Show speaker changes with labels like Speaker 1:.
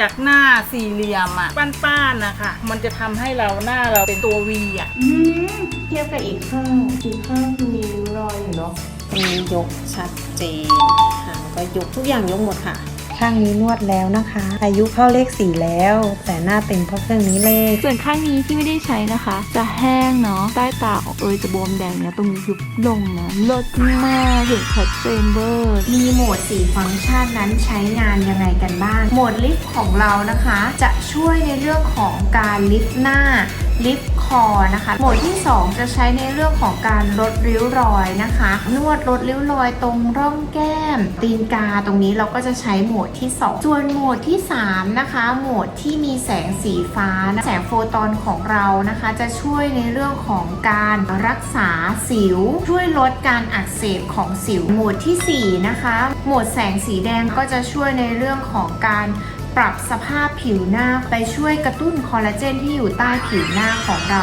Speaker 1: จากหน้าสี่เหลี่ยมอะป้านๆนะคะ มันจะทำให้เราหน้าเราเป็นตัววีอะ
Speaker 2: อืมเทียบกับอีกข้างอีกข้างคือมีริ้วรอยอยู่เนาะ
Speaker 3: ตรงนี้ยกชัดเจนค่ะแล้วก็ยกทุกอย่างยกหมดค่ะ
Speaker 4: ข้างนี้นวดแล้วนะคะ อายุเข้าเลขสี่แล้ว แต่หน้าเป็นเพราะเครื่องนี้เลย
Speaker 5: ส่วนข้างนี้ที่ไม่ได้ใช้นะคะ จะแห้งเนาะใต้ตาของเอยจะบวมแดงเนี่ยตรงนี้ยุบลงนะลดมากเห็นชัดเจนเวอร์
Speaker 2: มีโหมด4ฟังก์ชันนั้นใช้งานยังไงกันบ้างโหมดลิฟต์ของเรานะคะ จะช่วยในเรื่องของการลิฟต์หน้าลิฟต์ คอนะคะ โหมดที่ 2 จะใช้ในเรื่องของการลดริ้วรอยนะคะ นวดลดริ้วรอยตรงร่องแก้ม ตีนกาตรงนี้เราก็จะใช้โหมดที่ 2 ส่วนโหมดที่ 3 นะคะ โหมดที่มีแสงสีฟ้านะแสงโฟตอนของเรานะคะ จะช่วยในเรื่องของการรักษาสิว ช่วยลดการอักเสบของสิว โหมดทีสี่4 นะคะ โหมดแสงสีแดงก็จะช่วยในเรื่องของการ ปรับสภาพผิวหน้าไปช่วยกระตุ้นคอลลาเจนที่อยู่ใต้ผิวหน้าของเรา